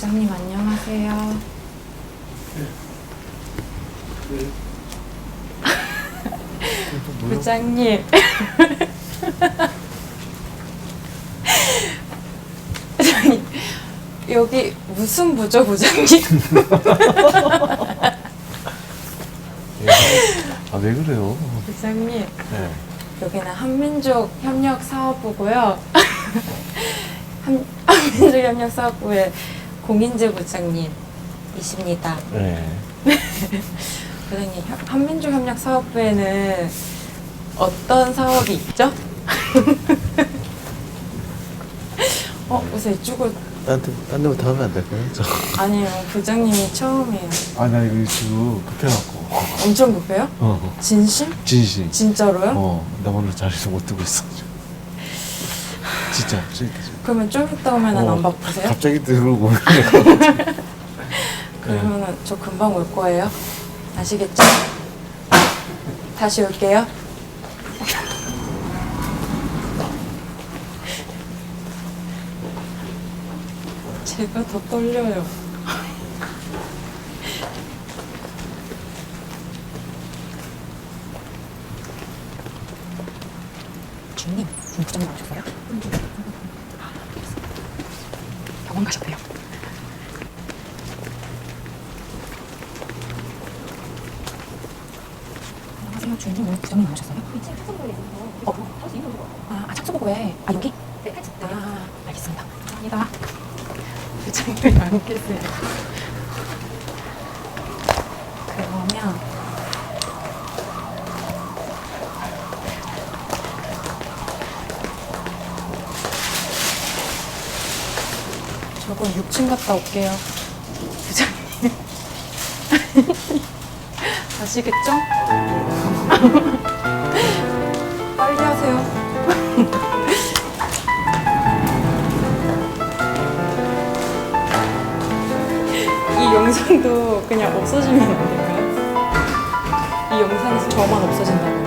부장님 안녕하세요. 부장님. 저기, 여기 무슨 부죠, 부장님? 아 왜 그래요? 부장님, 네. 여기는 한민족 협력 사업부고요. 한, 한민족 협력 사업부의 공인재 부장님이십니다. 네. 부장님, 현- 한민족 협력 사업부에는 어떤 사업이 있죠? 어, 요새 이쪽을 딴데 딴 데부터 하면 안 될까요? 저. 아니에요. 부장님이 처음이에요. 아나 이거 지금 급해갖고. 엄청 급해요? 어. 진심? 진심. 진짜로요? 어. 나 오늘 자리도 못 뜨고 있어. 진짜. 진짜. 그러면 좀 이따 오면은 어, 안 바쁘세요? 갑자기 들어오고. 그러면은 저 금방 올 거예요. 아시겠죠? 다시 올게요. 제가 더 떨려요. 주인님, 지금 부장님 나오셨어요? 병원 가셨대요. 안녕하세요, 주인님. 오늘 부장님 나오셨어요? 어, 아, 아 착수 보고에. 아, 여기? 네, 아, 알겠습니다. 감사합니다. 부장님이 안 계세요. 그러면 저건 6층 갔다 올게요. 부장님. 아시겠죠? 빨리 하세요. 이 영상도 그냥 없어지면 안 될까요? 이 영상에서 저만 없어진다고.